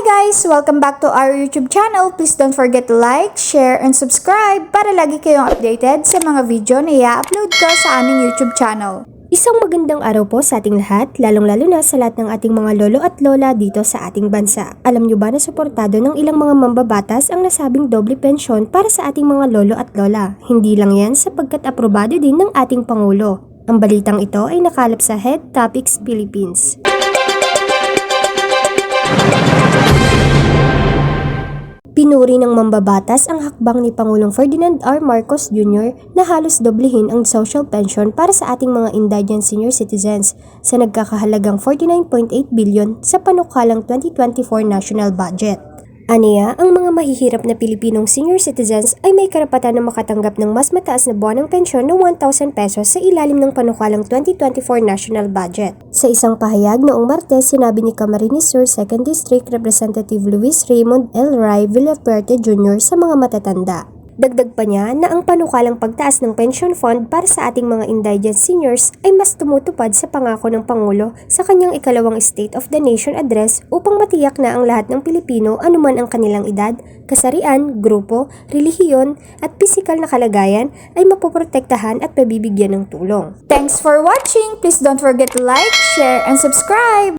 guys! Welcome back to our YouTube channel. Please don't forget to like, share, and subscribe para lagi kayong updated sa mga video na i-upload ko sa aming YouTube channel. Isang magandang araw po sa ating lahat, lalong-lalo na sa lahat ng ating mga lolo at lola dito sa ating bansa. Alam nyo ba na suportado ng ilang mga mambabatas ang nasabing doble pensyon para sa ating mga lolo at lola? Hindi lang yan sapagkat aprobado din ng ating Pangulo. Ang balitang ito ay nakalap sa Head Topics Philippines. Pinuri ng mambabatas ang hakbang ni Pangulong Ferdinand R. Marcos Jr. na halos doblehin ang social pension para sa ating mga indigent senior citizens sa nagkakahalagang 49.8 billion sa panukalang 2024 national budget. Aniya, ang mga mahihirap na Pilipinong senior citizens ay may karapatan na makatanggap ng mas mataas na buwanang pensyon na 1,000 pesos sa ilalim ng panukalang 2024 national budget. Sa isang pahayag noong Martes, sinabi ni Camarines Sur 2nd District Representative Luis Raymond L. Ray Villafuerte Jr. sa mga matatanda. Dagdag pa niya na ang panukalang pagtaas ng pension fund para sa ating mga indigent seniors ay mas tumutupad sa pangako ng Pangulo sa kanyang ikalawang State of the Nation address upang matiyak na ang lahat ng Pilipino anuman ang kanilang edad, kasarian, grupo, relihiyon at pisikal na kalagayan ay mapoprotektahan at pabibigyan ng tulong. Thanks for watching! Please don't forget to like, share, and subscribe!